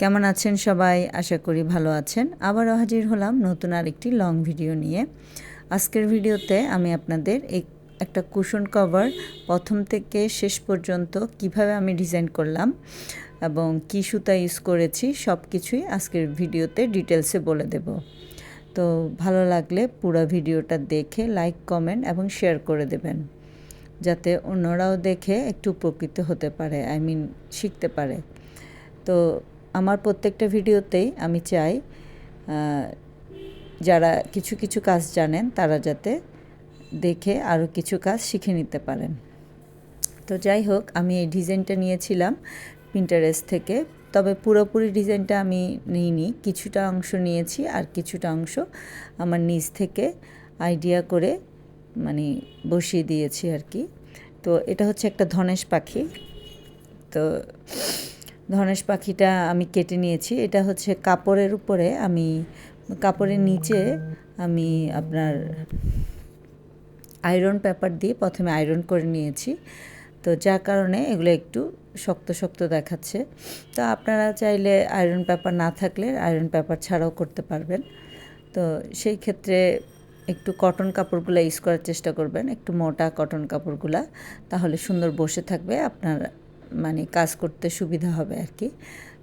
কেমন আছেন সবাই? আশা করি ভালো আছেন। আবারও হাজির হলাম নতুন আরেকটি লং ভিডিও নিয়ে। আজকের ভিডিওতে আমি আপনাদের এই একটা কুশন কভার প্রথম থেকে শেষ পর্যন্ত কীভাবে আমি ডিজাইন করলাম এবং কী সুতা ইউজ করেছি সব কিছুই আজকের ভিডিওতে ডিটেলসে বলে দেব। তো ভালো লাগলে পুরো ভিডিওটা দেখে লাইক কমেন্ট এবং শেয়ার করে দেবেন। যাতে অন্যরাও দেখে একটু উপকৃত হতে পারে আই মিন শিখতে পারে। তো আমার প্রত্যেকটা ভিডিওতেই আমি চাই যারা কিছু কিছু কাজ জানেন তারা যাতে দেখে আরও কিছু কাজ শিখে নিতে পারেন। তো যাই হোক, আমি এই ডিজাইনটা নিয়েছিলাম প্রিন্টারেস্ট থেকে। তবে পুরোপুরি ডিজাইনটা আমি নিইনি, কিছুটা অংশ নিয়েছি আর কিছুটা অংশ আমার নিজ থেকে আইডিয়া করে মানে বসিয়ে দিয়েছি আর কি। তো এটা হচ্ছে একটা ধনেশ পাখি। তো ধনেশ পাখিটা আমি কেটে নিয়েছি। এটা হচ্ছে কাপড়ের উপরে আমি, কাপড়ের নিচে আমি আপনার আয়রন পেপার দিয়ে প্রথমে আয়রন করে নিয়েছি। তো যার কারণে এগুলো একটু শক্ত শক্ত দেখাচ্ছে। তো আপনারা চাইলে আয়রন পেপার না থাকলে আয়রন পেপার ছাড়াও করতে পারবেন। তো সেই ক্ষেত্রে একটু কটন কাপড়গুলো ইউজ করার চেষ্টা করবেন। একটু মোটা কটন কাপড়গুলা, তাহলে সুন্দর বসে থাকবে। আপনার মানে কাজ করতে সুবিধা হবে আর কি।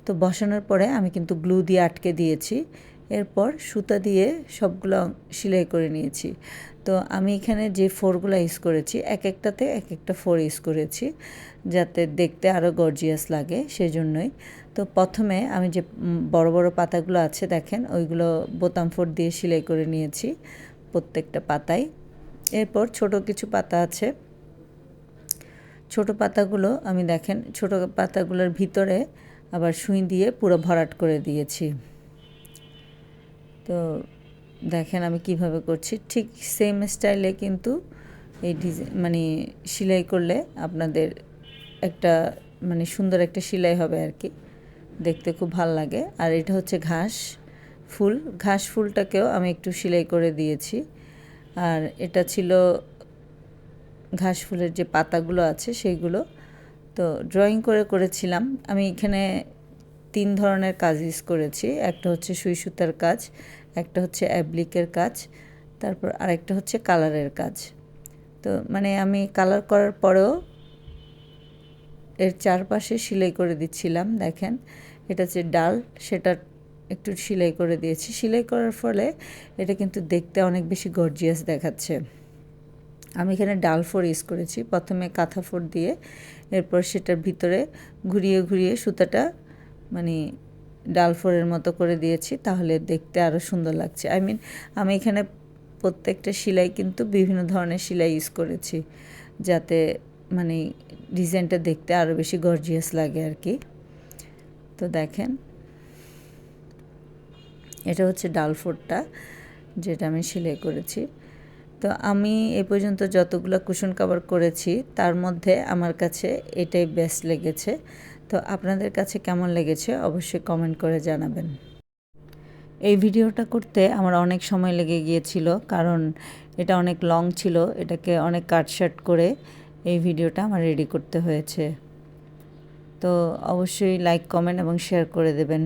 তো বসানোর পরে আমি কিন্তু গ্লু দিয়ে আটকে দিয়েছি। এরপর সুতা দিয়ে সবগুলো সেলাই করে নিয়েছি। তো আমি এখানে যে ফোরগুলো ইউজ করেছি, এক একটাতে এক একটা ফোর ইউজ করেছি যাতে দেখতে আরও গর্জিয়াস লাগে সেজন্যই। তো প্রথমে আমি যে বড় বড় পাতাগুলো আছে দেখেন, ওইগুলো বোতাম ফোর দিয়ে সেলাই করে নিয়েছি প্রত্যেকটা পাতায়। এরপর ছোট কিছু পাতা আছে ছোট পাতাগুলো, আমি দেখেন, ছোট পাতাগুলোর ভিতরে আবার সুই দিয়ে পুরো ভরাট করে দিয়েছি। তো দেখেন আমি কীভাবে করছি। ঠিক সেম স্টাইলে কিন্তু এই ডিজাইন মানে সেলাই করলে আপনাদের একটা মানে সুন্দর একটা সেলাই হবে আর কি। দেখতে খুব ভালো লাগে। আর এটা হচ্ছে ঘাস ফুল। ঘাস ফুলটাকেও আমি একটু সেলাই করে দিয়েছি। আর এটা ছিল ঘাস ফুলের যে পাতাগুলো আছে সেইগুলো তো ড্রয়িং করে করেছিলাম। আমি এখানে তিন ধরনের কাজ ইউজ করেছি। একটা হচ্ছে সুই সুতার কাজ, একটা হচ্ছে অ্যাবলিকের কাজ, তারপর আরেকটা হচ্ছে কালারের কাজ। তো মানে আমি কালার করার পরেও এর চারপাশে সেলাই করে দিচ্ছিলাম, দেখেন। এটা হচ্ছে ডাল, সেটা একটু সেলাই করে দিয়েছি। সেলাই করার ফলে এটা কিন্তু দেখতে অনেক বেশি গর্জিয়াস দেখাচ্ছে। আমি এখানে ডাল ফোর ইউজ করেছি। প্রথমে কাঁথা ফোর দিয়ে এরপর সেটার ভিতরে ঘুরিয়ে ঘুরিয়ে সুতাটা মানে ডাল ফোরের মতো করে দিয়েছি তাহলে দেখতে আরও সুন্দর লাগছে। আই মিন আমি এখানে প্রত্যেকটা সেলাই কিন্তু বিভিন্ন ধরনের সেলাই ইউজ করেছি যাতে মানে ডিজাইনটা দেখতে আরও বেশি গর্জিয়াস লাগে আর কি তো দেখেন, এটা হচ্ছে ডাল ফোরটা যেটা আমি সেলাই করেছি। তো আমি এ পর্যন্ত যতগুলো কুশন কাভার করেছি, তার মধ্যে আমার কাছে এটাই বেস্ট লেগেছে। তো আপনাদের কাছে কেমন লেগেছে অবশ্যই কমেন্ট করে জানাবেন। এই ভিডিওটা করতে আমার অনেক সময় লেগে গিয়েছিল, কারণ এটা অনেক লং ছিল, এটাকে অনেক কাটশাট করে এই ভিডিওটা আমার রেডি করতে হয়েছে। তো অবশ্যই লাইক কমেন্ট এবং শেয়ার করে দেবেন।